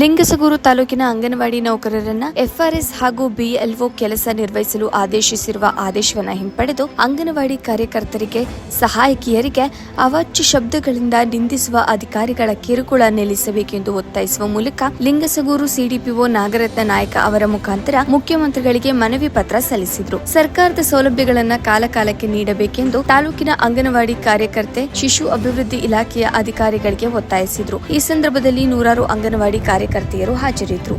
ಲಿಂಗಸಗೂರು ತಾಲೂಕಿನ ಅಂಗನವಾಡಿ ನೌಕರರನ್ನ ಎಫ್ಆರ್ಎಸ್ ಹಾಗೂ ಬಿಎಲ್ಒ ಕೆಲಸ ನಿರ್ವಹಿಸಲು ಆದೇಶಿಸಿರುವ ಆದೇಶವನ್ನ ಹಿಂಪಡೆದು ಅಂಗನವಾಡಿ ಕಾರ್ಯಕರ್ತರಿಗೆ, ಸಹಾಯಕಿಯರಿಗೆ ಅವಾಚ್ಯ ಶಬ್ದಗಳಿಂದ ನಿಂದಿಸುವ ಅಧಿಕಾರಿಗಳ ಕಿರುಕುಳ ನಿಲ್ಲಿಸಬೇಕೆಂದು ಒತ್ತಾಯಿಸುವ ಮೂಲಕ ಲಿಂಗಸಗೂರು ಸಿಡಿಪಿಒ ನಾಗರತ್ನ ನಾಯಕ ಅವರ ಮುಖಾಂತರ ಮುಖ್ಯಮಂತ್ರಿಗಳಿಗೆ ಮನವಿ ಪತ್ರ ಸಲ್ಲಿಸಿದರು. ಸರ್ಕಾರದ ಸೌಲಭ್ಯಗಳನ್ನು ಕಾಲಕಾಲಕ್ಕೆ ನೀಡಬೇಕೆಂದು ತಾಲೂಕಿನ ಅಂಗನವಾಡಿ ಕಾರ್ಯಕರ್ತೆ, ಶಿಶು ಅಭಿವೃದ್ಧಿ ಇಲಾಖೆಯ ಅಧಿಕಾರಿಗಳಿಗೆ ಒತ್ತಾಯಿಸಿದರು. ಈ ಸಂದರ್ಭದಲ್ಲಿ ನೂರಾರು ಅಂಗನವಾಡಿ ಕಾರ್ಯಕರ್ತೆಯರು ಹಾಜರಿದ್ದರು.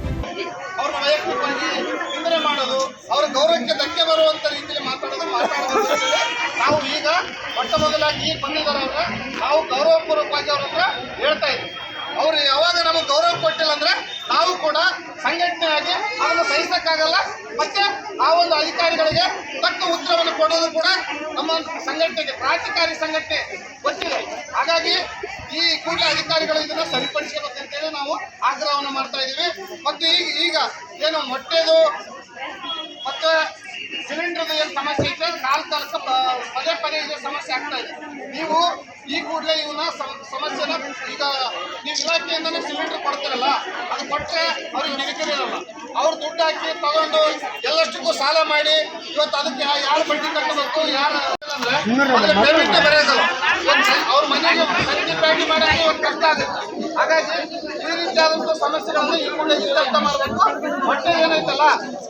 ಅವ್ರ ಗೌರವಕ್ಕೆ ಧಕ್ಕೆ ಬರುವಂತ ರೀತಿಯಲ್ಲಿ ಮಾತಾಡೋದು ಮಾತಾಡೋದು ನಾವು ಈಗ ಮೊಟ್ಟ ಮೊದಲಾಗಿ ಈಗ ಬಂದಿದ್ದಾರೆ ಅವ್ರ ನಾವು ಗೌರವಪೂರ್ವಕವಾಗಿ ಅವ್ರ ಹತ್ರ ಹೇಳ್ತಾ ಇದ್ದೀವಿ ಅವ್ರು ಯಾವಾಗ ನಮಗೆ ಗೌರವ ಕೊಟ್ಟಿಲ್ಲ ಅಂದ್ರೆ ನಾವು ಕೂಡ ಸಂಘಟನೆಯಾಗಿ ಅದನ್ನು ಸಹಿಸಕ್ಕಾಗಲ್ಲ. ಮತ್ತೆ ಆ ಒಂದು ಅಧಿಕಾರಿಗಳಿಗೆ ತಕ್ಕ ಉತ್ತರವನ್ನು ಕೊಡೋದು ಕೂಡ ನಮ್ಮ ಸಂಘಟನೆಗೆ ಕ್ರಾಂತಿಕಾರಿ ಸಂಘಟನೆ ಗೊತ್ತಿದೆ. ಹಾಗಾಗಿ ಈ ಕೂಡಲೇ ಅಧಿಕಾರಿಗಳು ಇದನ್ನ ಸರಿಪಡಿಸಬೇಕಂತೇಳಿ ನಾವು ಆಗ್ರಹವನ್ನು ಮಾಡ್ತಾ ಇದ್ದೀವಿ. ಮತ್ತು ಈಗ ಈಗ ಏನು ಮೊಟ್ಟೆದು ಮತ್ತೆ ಸಿಲಿಂಡರ್ದು ಏನು ಸಮಸ್ಯೆ ಇದ್ರೆ ನಾಲ್ಕು ಕಾಲಕ್ಕೆ ಪದೇ ಪದೇ ಇದೆ ಸಮಸ್ಯೆ ಆಗ್ತಾ ಇದೆ. ನೀವು ಈ ಕೂಡಲೇ ಇವನ್ನ ಸಮ- ಸಮಸ್ಯೆನ ಈಗ ನೀವು ಇಲಾಖೆಯಿಂದನೇ ಸಿಲಿಂಡರ್ ಕೊಡ್ತಾರಲ್ಲ ಅದು ಕೊಟ್ಟರೆ ಅವ್ರಿಗೆ ನೆಗೆಟಿವ್ ಇರಲ್ಲ. ಅವ್ರು ದುಡ್ಡು ಹಾಕಿ ತಗೊಂಡು ಎಲ್ಲಷ್ಟಕ್ಕೂ ಸಾಲ ಮಾಡಿ ಇವತ್ತು ಅದಕ್ಕೆ ಯಾರು ಬಡ್ಡಿ ಕಟ್ಟಬೇಕು ಯಾರು ಅಂದ್ರೆ ಪೇಮೆಂಟ್ ಬರೆಯೋದಲ್ಲ ಅವ್ರ ಮನೆಗೆ ಸಂಜೆ ಭೇಟಿ ಮಾಡೋದು ಒಂದು ಕಷ್ಟ ಆಗುತ್ತೆ. ಈ ಸಮಸ್ಯೆಗಳನ್ನು ಈ ಕೂಡ ಅರ್ಥ ಮಾಡಬೇಕು. ಮೊಟ್ಟೆ ಏನೈತಲ್ಲ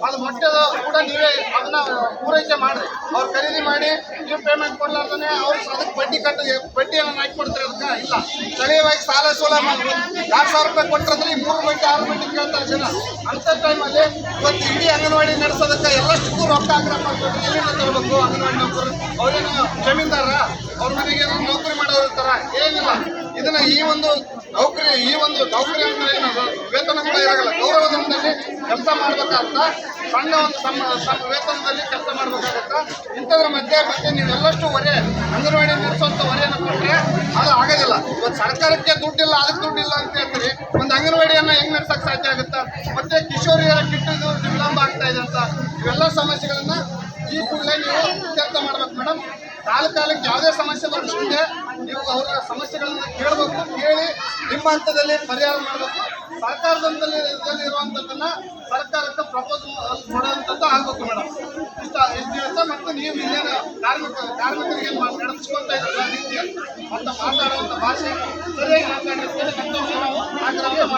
ಅದು ಮೊಟ್ಟೆ ಕೂಡ ನೀವೇ ಅದನ್ನ ಪೂರೈಕೆ ಮಾಡ್ರಿ. ಅವ್ರು ಖರೀದಿ ಮಾಡಿ ನೀವು ಪೇಮೆಂಟ್ ಕೊಡ್ಲಾರ್ದೇ ಅವ್ರು ಅದಕ್ಕೆ ಬಡ್ಡಿ ಕಟ್ಟ, ಬಡ್ಡಿಯನ್ನು ಹಾಕಿ ಕೊಡ್ತಾರೆ ಅದಕ್ಕೆ ಇಲ್ಲ. ಸ್ಥಳೀಯವಾಗಿ ಸಾಲ ಸೋಲ ಮಾಡಿ ಎರಡು ಸಾವಿರ ರೂಪಾಯಿ ಕೊಟ್ಟರೆ ಮೂರು ಬಡ್ಡಿ ಆರು ಬಡ್ಡಿ ಕೇಳ್ತಾರೆ ಜನ. ಅಂಥ ಟೈಮಲ್ಲಿ ಇವತ್ತು ಇಡೀ ಅಂಗನವಾಡಿ ನಡೆಸೋದಕ್ಕೆ ಎಲ್ಲಷ್ಟಕ್ಕೂ ರೊಕ್ಕ ಮಾಡ್ಬೇಕು ಎಲ್ಲಿಂದ ತಗೋಬೇಕು ಅಂಗನವಾಡಿ ನೌಕರು ಅವ್ರೇನು ಜಮೀನ್ದಾರ? ಅವ್ರ ಮನೆಗೆ ನೌಕರಿ ಮಾಡೋರು ಇರ್ತಾರ ಏನಿಲ್ಲ. ಇದನ್ನ ಈ ಒಂದು ನೌಕರಿ, ಈ ಒಂದು ನೌಕರಿ ಅಂದ್ರೆ ವೇತನ ಕೂಡ ಇರಲ್ಲ. ಗೌರವಧನದಲ್ಲಿ ಕೆಲಸ ಮಾಡ್ಬೇಕಾಗ್ತ ಸಣ್ಣ ಒಂದು ಸಮ ವೇತನದಲ್ಲಿ ಕೆಲಸ ಮಾಡ್ಬೇಕಾಗತ್ತ? ಇಂಥದ್ರ ಮಧ್ಯೆ ಮತ್ತೆ ನೀವೆಲ್ಲಷ್ಟು ಹೊರೆ, ಅಂಗನವಾಡಿ ನಡೆಸುವಂತ ಹೊರೆಯನ್ನು ಕೊಟ್ಟರೆ ಅದು ಆಗೋದಿಲ್ಲ. ಇವತ್ತು ಸರ್ಕಾರಕ್ಕೆ ದುಡ್ಡಿಲ್ಲ, ಅದಕ್ಕೆ ದುಡ್ಡಿಲ್ಲ ಅಂತ ಹೇಳ್ತೀರಿ. ಒಂದು ಅಂಗನವಾಡಿಯನ್ನ ಹೆಂಗ್ ನಡ್ಸಕ್ ಸಾಧ್ಯ ಆಗುತ್ತಾ? ಮತ್ತೆ ಕಿಶೋರಿಯರ ಕಿಟ್ಟು ಇದು ವಿಳಂಬ ಆಗ್ತಾ ಇದೆ ಅಂತ. ಇವೆಲ್ಲ ಸಮಸ್ಯೆಗಳನ್ನ ಈ ಕೂಡಲೇ ನೀವು ಇತ್ಯರ್ಥ ಮಾಡ್ಬೇಕು ಮೇಡಮ್ ಕಾಲ ಕಾಲಕ್ಕೆ ಯಾವುದೇ ಸಮಸ್ಯೆ ಬರ್ತಿದೆ ನೀವು ಅವರ ಸಮಸ್ಯೆಗಳನ್ನು ಕೇಳಬೇಕು ಕೇಳಿ ನಿಮ್ಮ ಹಂತದಲ್ಲಿ ಪರಿಹಾರ ಮಾಡಬೇಕು. ಸರ್ಕಾರದಲ್ಲಿ ಹಂತದಲ್ಲಿ ಇರುವಂಥದ್ದನ್ನ ಸರ್ಕಾರಕ್ಕೆ ಪ್ರಪೋಸ್ ಮಾಡುವಂತದ್ದು ಆಗ್ಬೇಕು ಮೇಡಮ್ ಇಷ್ಟ ಎಷ್ಟು ಮತ್ತು ನೀವು ಇಲ್ಲೇನು ಕಾರ್ಮಿಕ ಕಾರ್ಮಿಕರಿಗೆ ಮಾ- ನಡೆಸ್ಕೊಂತ ಇದ್ರಲ್ಲ ಅಂತ ಮಾತಾಡುವಂಥ ಭಾಷೆ ಸರಿಯಾಗಿ ಮಾತಾಡಲಿಕ್ಕೆ ನಾವು ಆಗ್ರಹ